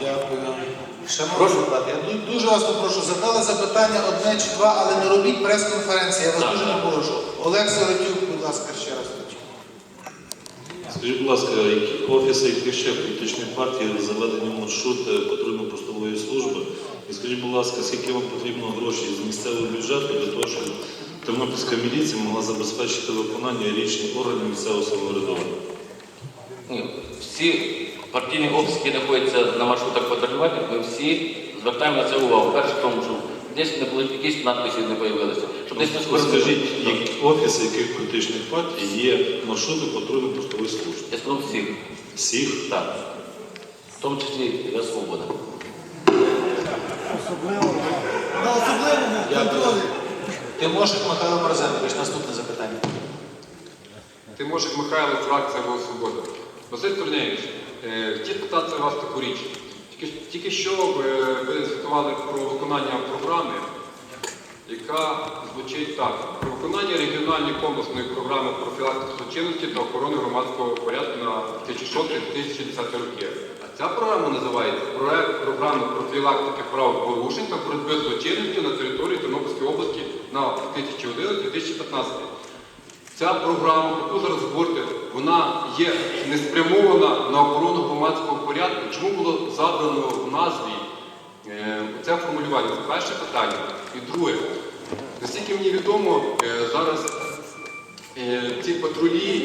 Дякую. Шановні депутати, я дуже вас попрошу, задали запитання одне чи два, але не робіть прес-конференції, я вас Так, дуже так. попрошу. Олег Сиротюк, будь ласка, ще раз. Скажіть, будь ласка, які офіси яких ще політичної партії заведені в маршрут е, патрульно-постової служби? І скажіть, будь ласка, скільки вам потрібно грошей з місцевого бюджету для того, щоб Тернопільська міліція могла забезпечити виконання рішень органів місцевого самоврядування? Ні, всі партійні офіси, які знаходяться на маршрутах патрулювання, ми всі звертаємо на це увагу. Перше, в тому, що десь не були якісь надписи не з'явилися, щоб десь не скажіть, які офіси яких політичних партій є маршрути патрульно-постової служби? Я скажу всіх. Всіх? Так. В тому числі я свобода. На особливому контролі. Тимошик Михайло Марзенович, наступне запитання. Тимошик Михайло, фракція «Голос Свобода». Василь Турнєвич, хотів питати вас таку річ. Тільки, тільки що ви, ви звітували про виконання програми, яка звучить так. Про виконання регіональної комплексної програми профілактики злочинності та охорони громадського порядку на 2006-2010 роки. А ця програма називається Проект програми профілактики правопорушень та боротьби з злочинністю на території Тернопільської області на 2011-2015 Ця програма, яку зараз вона є не спрямована на охорону громадського порядку. Чому було задано в назві е, це формулювання? Це перше питання. І друге, наскільки мені відомо, е, зараз е, ці патрулі